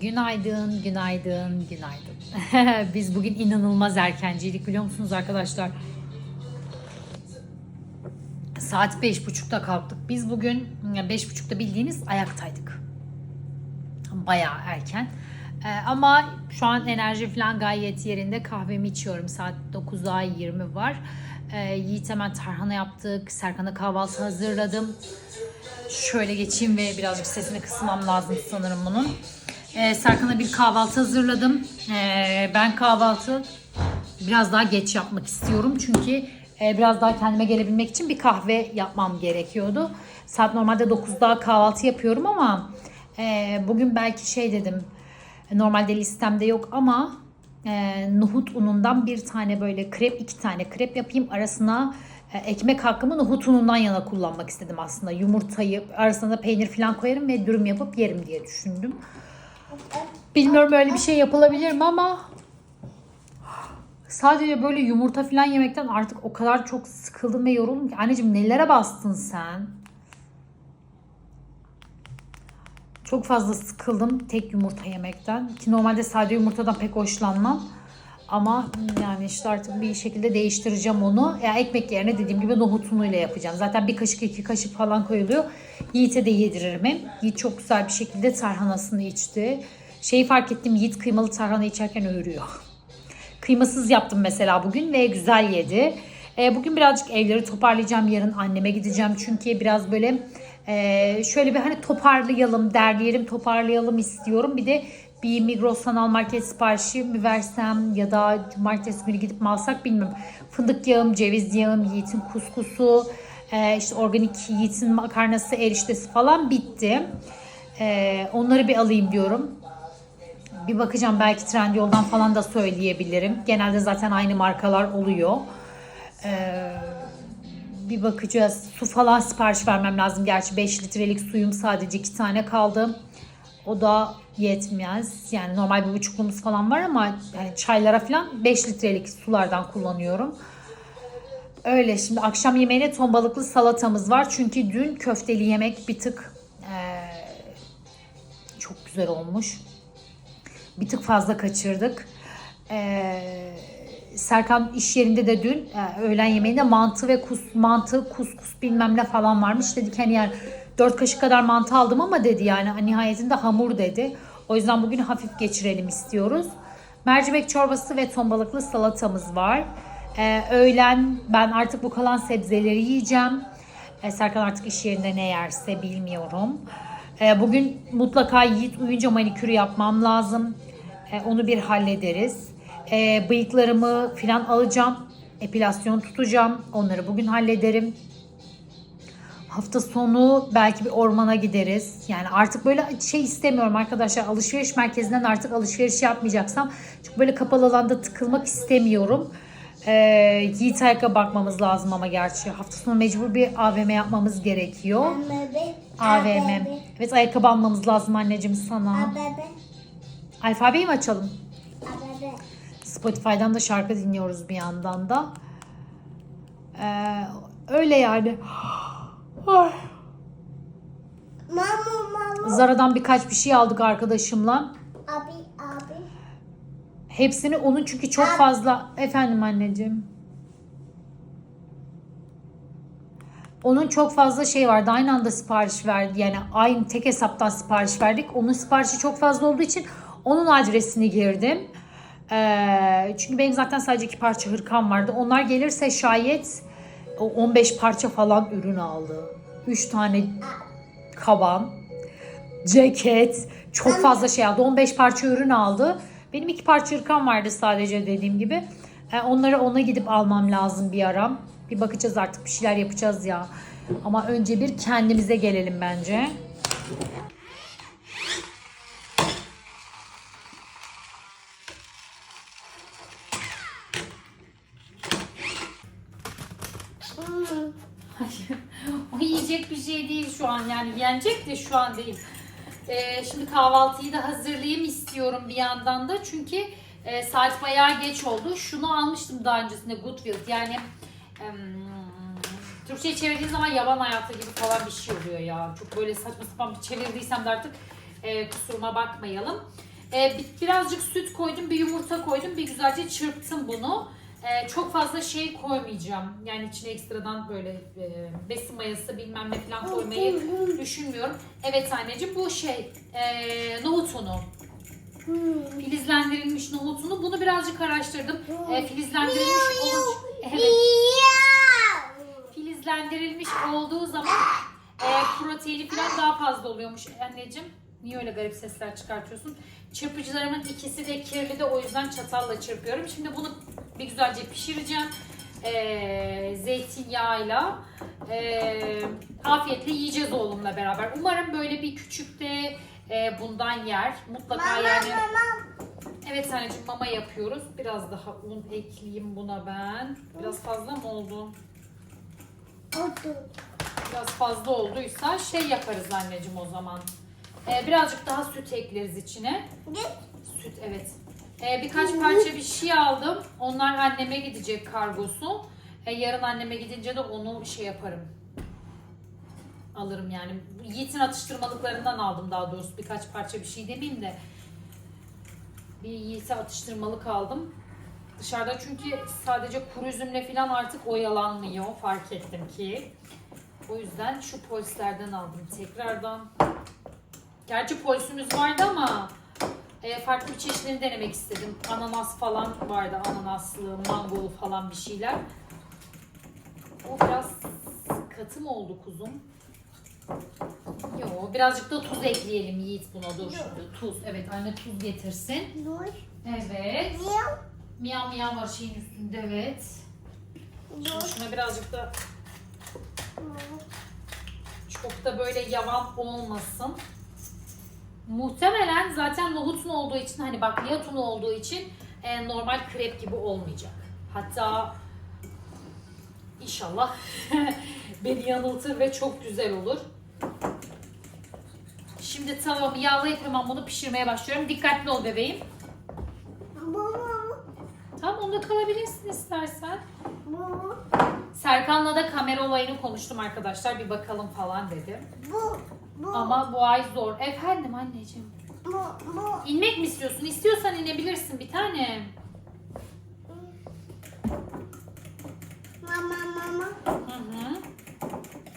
Günaydın, günaydın, günaydın. Biz bugün inanılmaz erkenciydik biliyor musunuz arkadaşlar? Saat beş buçukta kalktık. Biz bugün beş buçukta bildiğiniz ayaktaydık. Bayağı erken. Ee, ama şu an enerji falan gayet yerinde. Kahvemi içiyorum. Saat 9'a 20 var. Ee, Yiğit hemen tarhana yaptık. Serkan'a kahvaltı hazırladım. Şöyle geçeyim ve birazcık sesini kısmam lazım sanırım bunun. Ee, Serkan'a bir kahvaltı hazırladım. Ee, ben kahvaltı biraz daha geç yapmak istiyorum. Çünkü e, biraz daha kendime gelebilmek için bir kahve yapmam gerekiyordu. Saat normalde 9'da kahvaltı yapıyorum ama e, bugün belki şey dedim. Normalde listemde yok ama e, nohut unundan bir tane böyle krep, iki tane krep yapayım. Arasına e, ekmek hakkımı nohut unundan yana kullanmak istedim aslında. Yumurtayı arasına da peynir falan koyarım ve dürüm yapıp yerim diye düşündüm. Bilmiyorum öyle bir şey yapılabilir mi ama sadece böyle yumurta falan yemekten artık o kadar çok sıkıldım ve yoruldum ki. Anneciğim nelere bastın sen? Çok fazla sıkıldım tek yumurta yemekten. Ki normalde sadece yumurtadan pek hoşlanmam. Ama yani işte artık bir şekilde değiştireceğim onu. Ya ekmek yerine dediğim gibi nohut unuyla yapacağım. Zaten bir kaşık iki kaşık falan koyuluyor. Yiğit'e de yediririm hem. Yiğit çok güzel bir şekilde tarhanasını içti. Şeyi fark ettim Yiğit kıymalı tarhana içerken öğürüyor. Kıymasız yaptım mesela bugün ve güzel yedi. E, bugün birazcık evleri toparlayacağım. Yarın anneme gideceğim. Çünkü biraz böyle e, şöyle bir hani toparlayalım, derleyelim, toparlayalım istiyorum. Bir de bir Migros sanal market siparişi mi versem ya da cumartesi günü gidip mi alsak bilmiyorum. Fındık yağım, ceviz yağım, Yiğit'in kuskusu, e, işte organik Yiğit'in makarnası, eriştesi falan bitti. E, onları bir alayım diyorum. Bir bakacağım belki Trendyol'dan falan da söyleyebilirim. Genelde zaten aynı markalar oluyor. Ee, bir bakacağız. Su falan sipariş vermem lazım. Gerçi 5 litrelik suyum sadece 2 tane kaldı. O da yetmez. Yani normal bir buçuklumuz falan var ama yani çaylara falan 5 litrelik sulardan kullanıyorum. Öyle şimdi akşam yemeğine ton balıklı salatamız var. Çünkü dün köfteli yemek bir tık eee, çok güzel olmuş bir tık fazla kaçırdık. Ee, Serkan iş yerinde de dün e, öğlen yemeğinde mantı ve kus, mantı kuskus bilmem ne falan varmış. Dedik hani yani 4 kaşık kadar mantı aldım ama dedi yani nihayetinde hamur dedi. O yüzden bugün hafif geçirelim istiyoruz. Mercimek çorbası ve ton balıklı salatamız var. Ee, öğlen ben artık bu kalan sebzeleri yiyeceğim. Ee, Serkan artık iş yerinde ne yerse bilmiyorum. Ee, bugün mutlaka Yiğit uyuyunca manikürü yapmam lazım. Ee, onu bir hallederiz. Ee, bıyıklarımı falan alacağım. Epilasyon tutacağım. Onları bugün hallederim. Hafta sonu belki bir ormana gideriz. Yani artık böyle şey istemiyorum arkadaşlar. Alışveriş merkezinden artık alışveriş yapmayacaksam. Çünkü böyle kapalı alanda tıkılmak istemiyorum. Ee, Yiğit ayakkabı bakmamız lazım ama gerçi. Hafta sonu mecbur bir AVM yapmamız gerekiyor. AVM. Evet ayakkabı almamız lazım anneciğim sana. Alfabeyi mi açalım? Spotify'dan da şarkı dinliyoruz bir yandan da. Ee, öyle yani. Ay. Mamu mamu. Zara'dan birkaç bir şey aldık arkadaşımla. Abi. Hepsini onun çünkü çok fazla... Efendim anneciğim. Onun çok fazla şey vardı. Aynı anda sipariş verdi. Yani aynı tek hesaptan sipariş verdik. Onun siparişi çok fazla olduğu için onun adresini girdim. Ee, çünkü benim zaten sadece iki parça hırkam vardı. Onlar gelirse şayet o 15 parça falan ürün aldı. 3 tane kaban, ceket, çok fazla şey aldı. 15 parça ürün aldı. Benim iki parça hırkam vardı sadece dediğim gibi. Ee, onları ona gidip almam lazım bir ara. Bir bakacağız artık bir şeyler yapacağız ya. Ama önce bir kendimize gelelim bence. O yiyecek bir şey değil şu an yani yenecek de şu an değil. Ee, şimdi kahvaltıyı da hazırlayayım istiyorum bir yandan da çünkü e, saat bayağı geç oldu. Şunu almıştım daha öncesinde Goodwill yani em, Türkçe'ye çevirdiğim zaman yaban hayatı gibi falan bir şey oluyor ya. Çok böyle saçma sapan bir çevirdiysem de artık e, kusuruma bakmayalım. Bi- birazcık süt koydum, bir yumurta koydum, bir güzelce çırptım bunu. Ee, çok fazla şey koymayacağım. Yani içine ekstradan böyle e, besin mayası bilmem ne falan koymayı düşünmüyorum. Evet anneciğim bu şey e, nohut unu. Filizlendirilmiş nohut unu. Bunu birazcık araştırdım. E, filizlendirilmiş olunca... Evet. filizlendirilmiş olduğu zaman e, proteini falan daha fazla oluyormuş anneciğim. Niye öyle garip sesler çıkartıyorsun? Çırpıcılarımın ikisi de kirli de o yüzden çatalla çırpıyorum. Şimdi bunu bir güzelce pişireceğim. E, zeytinyağıyla e, afiyetle yiyeceğiz oğlumla beraber. Umarım böyle bir küçük de e, bundan yer. Mutlaka Mama yani. mama. Evet anneciğim mama yapıyoruz. Biraz daha un ekleyeyim buna ben. Biraz fazla mı oldu? Otur. Biraz fazla olduysa şey yaparız anneciğim o zaman. Ee, birazcık daha süt ekleriz içine. Süt evet. Ee, birkaç parça bir şey aldım. Onlar anneme gidecek kargosu. Ee, yarın anneme gidince de onu şey yaparım. Alırım yani. Yiğit'in atıştırmalıklarından aldım daha doğrusu. Birkaç parça bir şey demeyeyim de. Bir Yiğit'e atıştırmalık aldım. Dışarıda çünkü sadece kuru üzümle falan artık oyalanmıyor. Fark ettim ki. O yüzden şu polislerden aldım tekrardan. Gerçi polisimiz vardı ama e, farklı bir çeşitlerini denemek istedim. Ananas falan vardı. Ananaslı, mangolu falan bir şeyler. O biraz katı mı oldu kuzum? Yo, birazcık da tuz ekleyelim Yiğit buna dur şimdi. Tuz, evet anne tuz getirsin. Dur. Evet. Miyav. Miyav miyav var şeyin üstünde evet. Şimdi şuna birazcık da çok da böyle yavan olmasın. Muhtemelen zaten nohutun olduğu için hani bakliyat unu olduğu için e, normal krep gibi olmayacak. Hatta inşallah beni yanıltır ve çok güzel olur. Şimdi tavamı yağlayıp hemen bunu pişirmeye başlıyorum. Dikkatli ol bebeğim. Tamam onda kalabilirsin istersen. Serkan'la da kamera olayını konuştum arkadaşlar. Bir bakalım falan dedim. bu bu Ama bu ay zor. Efendim anneciğim. bu bu İnmek mi istiyorsun? İstiyorsan inebilirsin bir tane. mama mama Hı hı.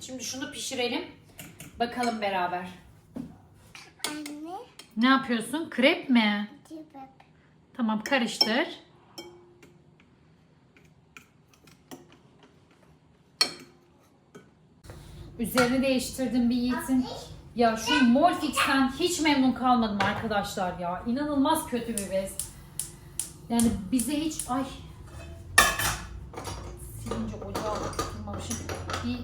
Şimdi şunu pişirelim. Bakalım beraber. anne Ne yapıyorsun? Krep mi? cibep Tamam karıştır. Üzerini değiştirdim bir Yiğit'in. Ya şu Molfix'ten hiç memnun kalmadım arkadaşlar ya. İnanılmaz kötü bir bez. Yani bize hiç... Ay. Silince ocağı tutmamışım. Bir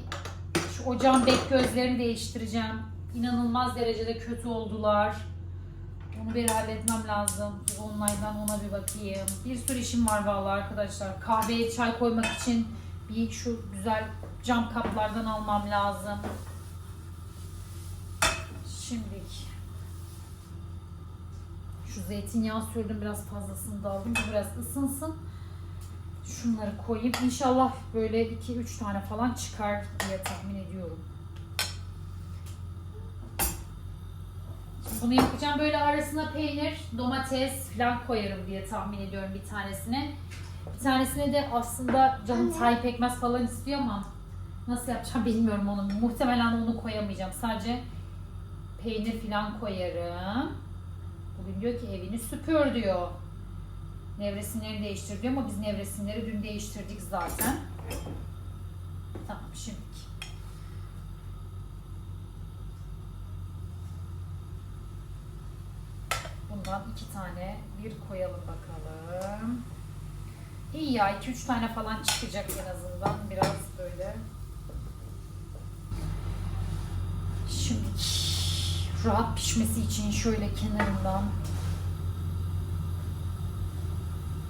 şu ocağın bek gözlerini değiştireceğim. İnanılmaz derecede kötü oldular. Onu bir halletmem lazım. Bir online'dan ona bir bakayım. Bir sürü işim var vallahi arkadaşlar. Kahveye çay koymak için bir şu güzel cam kaplardan almam lazım. Şimdi şu zeytinyağı sürdüm biraz fazlasını da aldım. Bu biraz ısınsın. Şunları koyayım. İnşallah böyle 2-3 tane falan çıkar diye tahmin ediyorum. Bunu yapacağım. Böyle arasına peynir, domates falan koyarım diye tahmin ediyorum bir tanesine. Bir tanesine de aslında canım tay pekmez falan istiyor ama nasıl yapacağım bilmiyorum onu. Muhtemelen onu koyamayacağım. Sadece peynir falan koyarım. Bugün diyor ki evini süpür diyor. Nevresimlerini değiştir diyor ama biz nevresimleri dün değiştirdik zaten. Tamam şimdi. Bundan iki tane bir koyalım bakalım. İyi ya 2-3 tane falan çıkacak en azından. Biraz böyle. Şimdi rahat pişmesi için şöyle kenarından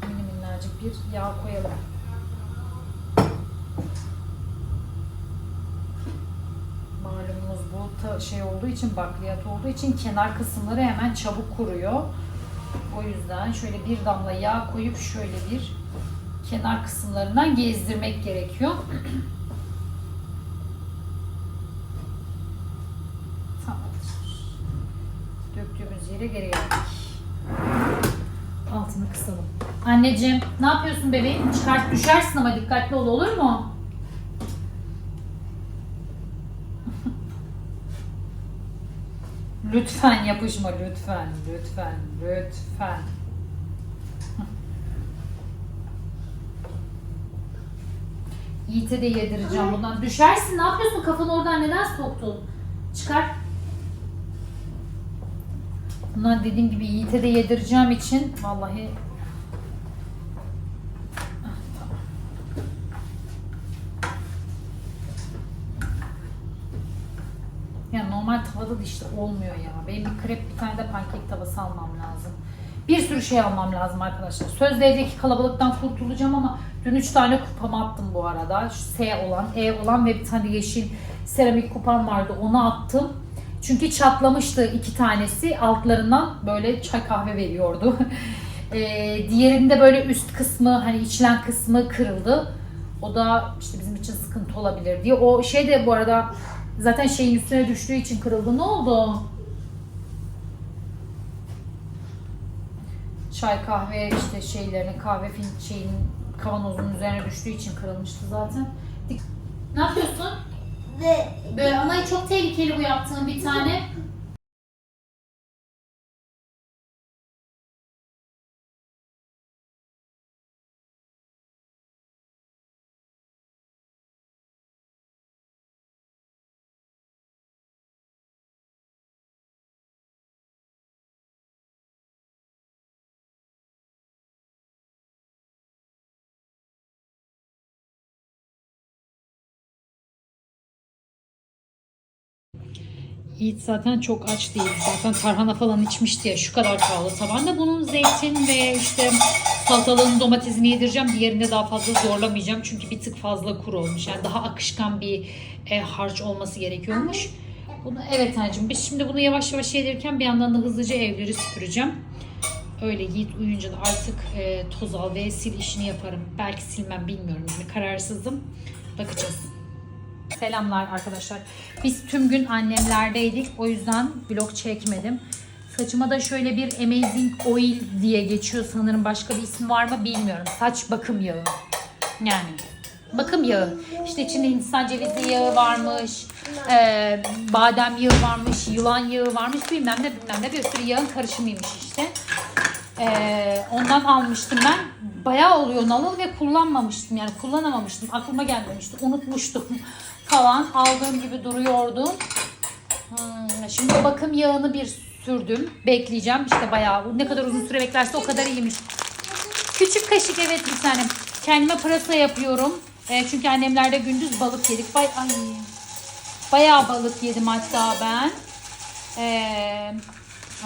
mini minnacık bir yağ koyalım. Malumunuz bu şey olduğu için bakliyat olduğu için kenar kısımları hemen çabuk kuruyor. O yüzden şöyle bir damla yağ koyup şöyle bir kenar kısımlarından gezdirmek gerekiyor. yere geri geldik. Anneciğim ne yapıyorsun bebeğim? Çıkart düşersin ama dikkatli ol olur mu? Lütfen yapışma lütfen lütfen lütfen. Yiğit'e de yedireceğim bundan. Düşersin ne yapıyorsun? Kafanı oradan neden soktun? Çıkar. Bundan dediğim gibi Yiğit'e de yedireceğim için vallahi Ah. Ya normal tavada da işte olmuyor ya. Benim bir krep bir tane de pankek tavası almam lazım. Bir sürü şey almam lazım arkadaşlar. Sözde evdeki kalabalıktan kurtulacağım ama dün 3 tane kupamı attım bu arada. Şu S olan, E olan ve bir tane yeşil seramik kupam vardı. Onu attım. Çünkü çatlamıştı iki tanesi. Altlarından böyle çay kahve veriyordu. Ee, diğerinde böyle üst kısmı hani içilen kısmı kırıldı. O da işte bizim için sıkıntı olabilir diye. O şey de bu arada zaten şeyin üstüne düştüğü için kırıldı. Ne oldu? Çay kahve işte şeylerini kahve fin şeyin kavanozun üzerine düştüğü için kırılmıştı zaten. Ne yapıyorsun? Ve Böyle ama çok tehlikeli bu yaptığın bir tane. Yiğit zaten çok aç değil. Zaten tarhana falan içmişti ya şu kadar kaldı tabanda. Bunun zeytin ve işte salatalığın domatesini yedireceğim. Diğerinde daha fazla zorlamayacağım. Çünkü bir tık fazla kuru olmuş. Yani daha akışkan bir e, harç olması gerekiyormuş. Bunu evet anneciğim biz şimdi bunu yavaş yavaş yedirirken bir yandan da hızlıca evleri süpüreceğim. Öyle Yiğit uyuyunca da artık e, toz al ve sil işini yaparım. Belki silmem bilmiyorum. Yani kararsızım. Bakacağız. Selamlar arkadaşlar. Biz tüm gün annemlerdeydik. O yüzden vlog çekmedim. Saçıma da şöyle bir Amazing Oil diye geçiyor sanırım. Başka bir ismi var mı bilmiyorum. Saç bakım yağı. Yani bakım yağı. İşte içinde Hindistan cevizi yağı varmış. eee, badem yağı varmış. Yılan yağı varmış. Bilmem ne bilmem ne. Bir sürü yağın karışımıymış işte. Eee, ondan almıştım ben. Bayağı oluyor nalalı ve kullanmamıştım. Yani kullanamamıştım. Aklıma gelmemişti. Unutmuştum falan. Aldığım gibi duruyordu. Hmm, şimdi bakım yağını bir sürdüm. Bekleyeceğim. İşte bayağı ne kadar uzun süre beklerse o kadar iyiymiş. Küçük kaşık evet bir tane. Kendime pırasa yapıyorum. Eee, çünkü annemlerde gündüz balık yedik. Bay ay. Bayağı balık yedim hatta ben. Eee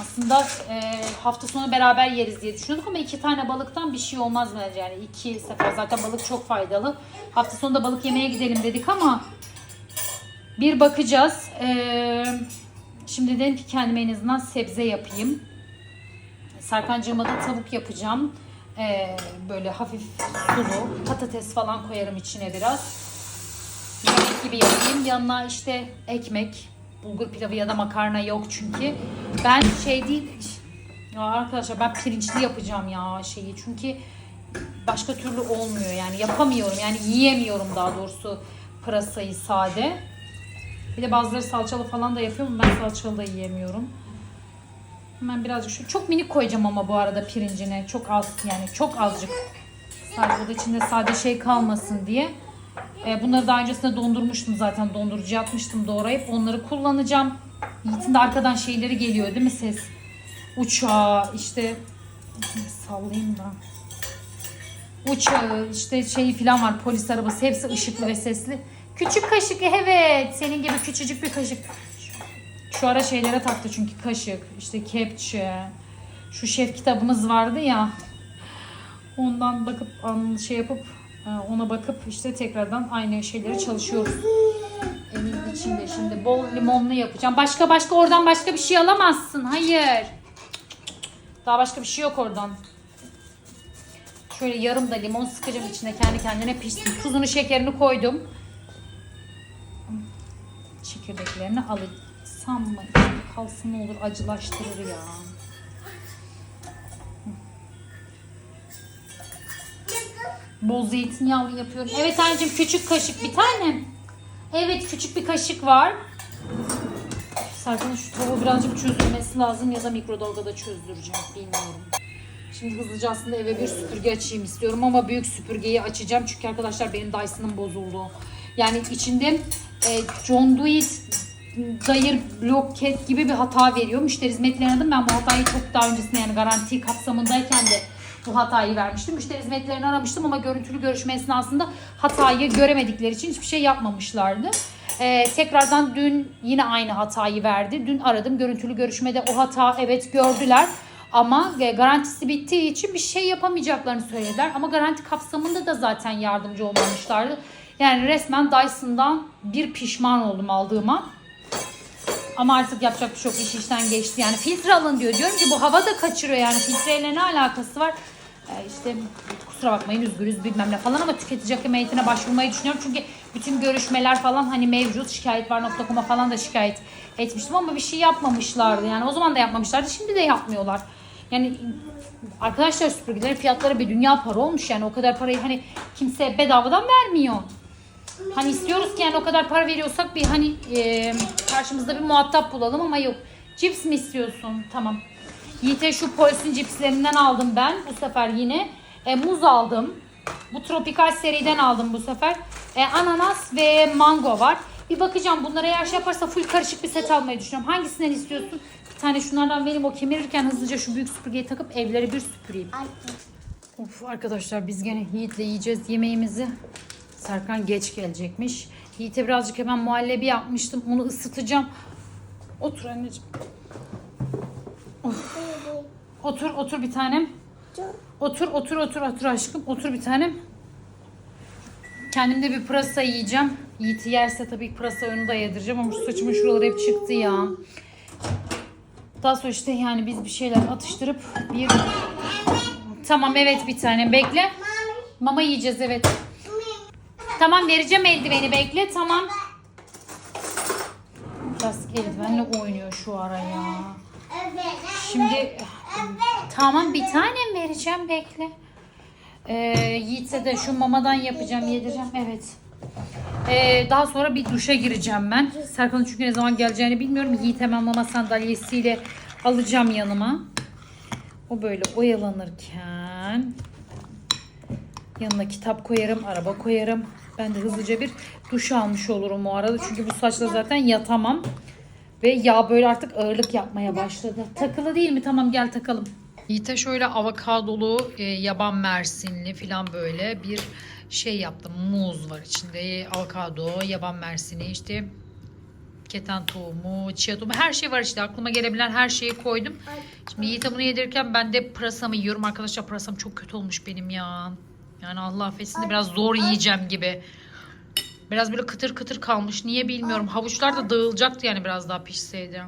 aslında e, hafta sonu beraber yeriz diye düşünüyorduk ama iki tane balıktan bir şey olmaz bence yani iki sefer zaten balık çok faydalı. Hafta sonu da balık yemeye gidelim dedik ama bir bakacağız. E, şimdi dedim ki kendime en azından sebze yapayım. Serkancığıma da tavuk yapacağım. E, böyle hafif sulu patates falan koyarım içine biraz. Yemek gibi yapayım. Yanına işte ekmek, bulgur pilavı ya da makarna yok çünkü. Ben şey değil... Ya arkadaşlar ben pirinçli yapacağım ya şeyi. Çünkü başka türlü olmuyor yani yapamıyorum. Yani yiyemiyorum daha doğrusu pırasayı sade. Bir de bazıları salçalı falan da yapıyor ama ben salçalı da yiyemiyorum. Hemen birazcık şu çok minik koyacağım ama bu arada pirincine. Çok az yani çok azıcık. Sadece da içinde sade şey kalmasın diye. E, bunları daha öncesinde dondurmuştum zaten. Dondurucu yapmıştım doğrayıp. Onları kullanacağım. Yiğit'in de arkadan şeyleri geliyor değil mi ses? Uçağı işte sallayayım da. Uçağı işte şey falan var polis arabası hepsi ışıklı ve sesli. Küçük kaşık evet senin gibi küçücük bir kaşık. Şu ara şeylere taktı çünkü kaşık işte kepçe. Şu şef kitabımız vardı ya. Ondan bakıp şey yapıp e, ona bakıp işte tekrardan aynı şeyleri çalışıyoruz. Evin içinde şimdi bol limonlu yapacağım. Başka başka oradan başka bir şey alamazsın. Hayır. Daha başka bir şey yok oradan. Şöyle yarım da limon sıkacağım içine kendi kendine pişsin. Tuzunu şekerini koydum. Çekirdeklerini alırsam mı? Kalsın olur acılaştırır ya. Bol zeytinyağlı yapıyorum. Evet anneciğim küçük kaşık bir tane. Evet küçük bir kaşık var. Serkan'ın şu tavuğu birazcık çözülmesi lazım ya da mikrodalgada çözdüreceğim bilmiyorum. Şimdi hızlıca aslında eve bir süpürge açayım istiyorum ama büyük süpürgeyi açacağım çünkü arkadaşlar benim Dyson'ım bozuldu. Yani içinde e, John Deere Dayır Blockhead gibi bir hata veriyor. Müşteri hizmetlerine aradım. Ben bu hatayı çok daha öncesinde yani garanti kapsamındayken de bu hatayı vermiştim. Müşteri hizmetlerini aramıştım ama görüntülü görüşme esnasında hatayı göremedikleri için hiçbir şey yapmamışlardı. Ee, tekrardan dün yine aynı hatayı verdi. Dün aradım görüntülü görüşmede o hata evet gördüler. Ama e, garantisi bittiği için bir şey yapamayacaklarını söylediler. Ama garanti kapsamında da zaten yardımcı olmamışlardı. Yani resmen Dyson'dan bir pişman oldum aldığıma. Ama artık yapacak bir şey yok. İş işten geçti. Yani filtre alın diyor. Diyorum ki bu hava da kaçırıyor yani. Filtreyle ne alakası var? Ee, işte kusura bakmayın üzgünüz bilmem ne falan ama tüketici hakem heyetine başvurmayı düşünüyorum. Çünkü bütün görüşmeler falan hani mevcut şikayetvar.com'a falan da şikayet etmiştim ama bir şey yapmamışlardı. Yani o zaman da yapmamışlardı. Şimdi de yapmıyorlar. Yani arkadaşlar süpürgelerin fiyatları bir dünya para olmuş yani o kadar parayı hani kimse bedavadan vermiyor. Hani istiyoruz ki yani o kadar para veriyorsak bir hani e, karşımızda bir muhatap bulalım ama yok. Cips mi istiyorsun? Tamam. Yiğit'e şu polisin cipslerinden aldım ben bu sefer yine. E, muz aldım. Bu tropikal seriden aldım bu sefer. E, ananas ve mango var. Bir bakacağım bunlara eğer şey yaparsa full karışık bir set almayı düşünüyorum. Hangisinden istiyorsun? Bir tane şunlardan vereyim o kemirirken hızlıca şu büyük süpürgeyi takıp evleri bir süpüreyim. Of arkadaşlar biz gene Yiğit'le yiyeceğiz yemeğimizi. Serkan geç gelecekmiş. Yiğit'e birazcık hemen muhallebi yapmıştım. Onu ısıtacağım. Otur anneciğim. Otur otur bir tanem. Otur otur otur otur aşkım. Otur bir tanem. Kendim de bir pırasa yiyeceğim. Yiğit yerse tabii pırasa önü de yedireceğim ama şu saçımın şuraları hep çıktı ya. Daha sonra işte yani biz bir şeyler atıştırıp bir... Tamam evet bir tane bekle. Mama yiyeceğiz evet. Tamam vereceğim eldiveni bekle tamam. Plastik eldivenle oynuyor şu ara ya. Şimdi tamam bir tanem vereceğim bekle. Ee, Yiğit'e de şu mamadan yapacağım yedireceğim evet. Ee, daha sonra bir duşa gireceğim ben. Serkan'ın çünkü ne zaman geleceğini bilmiyorum. Yiğit hemen mama sandalyesiyle alacağım yanıma. O böyle oyalanırken yanına kitap koyarım, araba koyarım. Ben de hızlıca bir duş almış olurum o arada. Çünkü bu saçla zaten yatamam. Ve yağ böyle artık ağırlık yapmaya başladı. Takılı değil mi? Tamam gel takalım. Yiğit'e şöyle avokadolu, e, yaban mersinli falan böyle bir şey yaptım. Muz var içinde. Avokado, yaban mersini işte keten tohumu, chia tohumu her şey var işte. Aklıma gelebilen her şeyi koydum. Şimdi Yiğit'e bunu yedirirken ben de pırasamı yiyorum. Arkadaşlar pırasam çok kötü olmuş benim ya. Yani Allah affetsin de biraz zor yiyeceğim gibi. Biraz böyle kıtır kıtır kalmış. Niye bilmiyorum. Havuçlar da dağılacaktı yani biraz daha pişseydi.